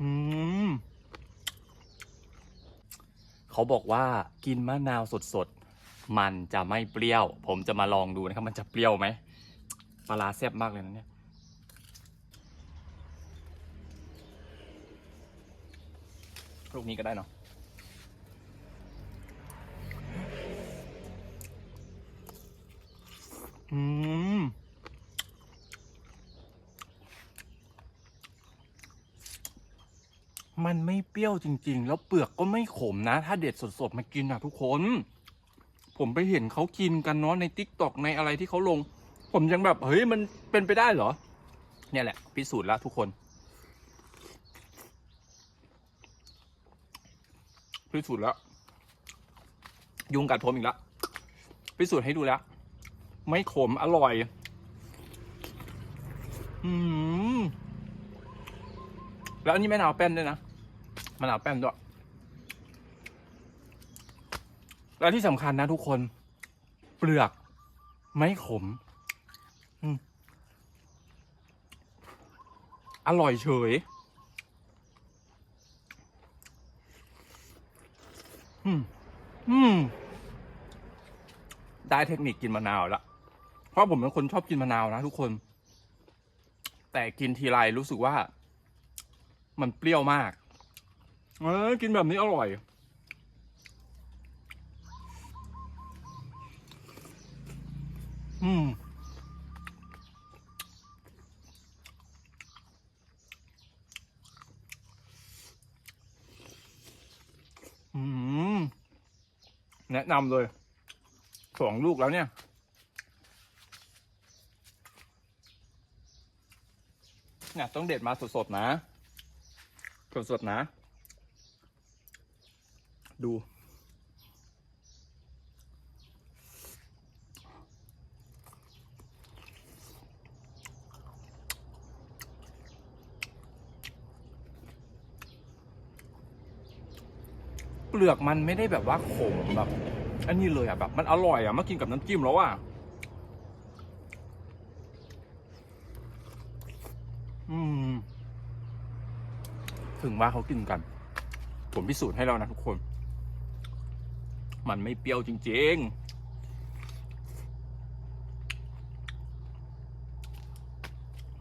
อืมเขาบอกว่ากินมะนาวสดๆ มันจะไม่เปรี้ยว ผมจะมาลองดูนะครับ มันจะเปรี้ยวไหมปลาร้าแซ่บมากเลยนะเนี่ย ลูกนี้ก็ได้เนาะ มันไม่เปรี้ยวจริง ๆ แล้วเปลือกก็ไม่ขมนะ ถ้าเด็ดสดๆมากินนะทุกคน ผมไปเห็นเขากินกันเนาะในติ๊กตอกในอะไรที่เขาลง ผมยังแบบเฮ้ยมันเป็นไปได้เหรอ เนี่ยแหละ พิสูจน์แล้วทุกคน พิสูจน์แล้ว ยุงกัดผมอีกแล้วพิสูจน์ให้ดูแล้ว ไม่ขมอร่อย อืมแล้วอันนี้มะนาวแป้นด้วยนะ มะนาวแป้นด้วย แล้วที่สำคัญนะทุกคน เปลือกไม่ขมอร่อยเฉยอืม อืม ได้เทคนิคกินมะนาวแล้วเพราะผมเป็นคนชอบกินมะนาวนะทุกคน แต่กินทีไรรู้สึกว่า มันเปรี้ยวมาก เออกินแบบนี้อร่อยอืมอืมแนะนำเลยสองลูกแล้วเนี่ยเนี่ยต้องเด็ดมาสดๆนะ สดๆนะ ดู เปลือกมันไม่ได้แบบว่าขมแบบอันนี้เลยอะแบบ มันอร่อยอะมากินกับน้ำจิ้มแล้วอะอืม ถึงว่าเขากินกัน ผมพิสูจน์ให้แล้วนะทุกคน มันไม่เปรี้ยวจริง ๆ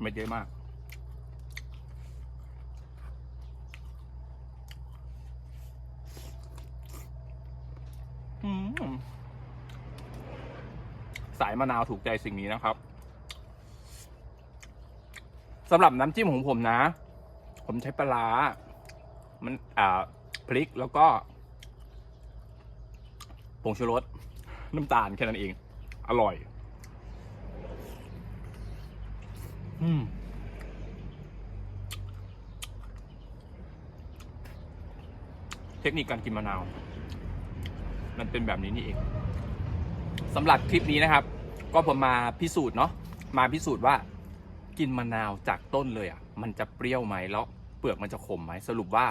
ไม่เยอะมาก สายมะนาวถูกใจสิ่งนี้นะครับ สำหรับน้ำจิ้มของผมนะ ผมใช้ปลาร้ามัน อ่า พริกแล้วก็ ผงชูรส น้ำตาลแค่นั้นเอง อร่อย อืมเทคนิคการกินมะนาว มันเป็นแบบนี้นี่เองสำหรับคลิปนี้นะครับ ก็ผมมาพิสูจน์เนาะมาพิสูจน์ว่า กินมะนาวจากต้นเลยอะ มันจะเปรี้ยวไหมแล้ว เปลือกมันจะขมไหมสรุปว่า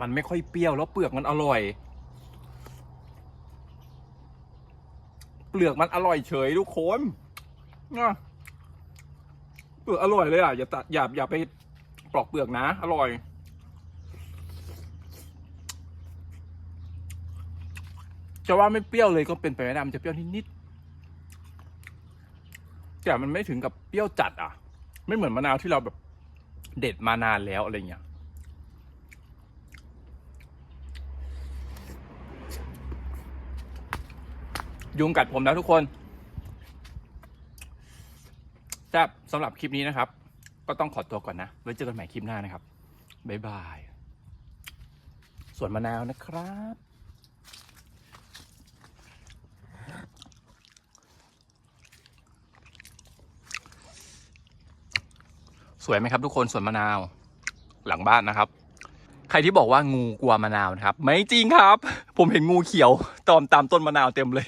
มันไม่ค่อยเปรี้ยวแล้วเปลือกมันอร่อย ปลือกมันอร่อยเฉยทุกคนนะเปลือกอร่อยเลยอะอย่าตัดอย่าอย่าไปปลอกเปลือกนะ อร่อย จะว่าไม่เปรี้ยวเลยก็เป็นไปไม่ได้มันจะเปรี้ยวนิดๆแต่มันไม่ถึงกับเปรี้ยวจัด อะ ไม่เหมือนมะนาวที่เราแบบเด็ดมานานแล้วอะไรเงี้ย ยุงกัดผมแล้วทุกคนแต่สำหรับคลิปนี้นะครับ ก็ต้องขอตัวก่อนนะ ไว้เจอกันใหม่คลิปหน้านะครับ บ๊ายบาย ส่วนมะนาวนะครับสวยไหมครับทุกคนสวนมะนาวหลังบ้านนะครับ รที่บอกว่างูกลัวมะนาวนะครับ ไม่จริงครับ ผมเห็นงูเขียวตอมตามต้นมะนาวเต็มเลย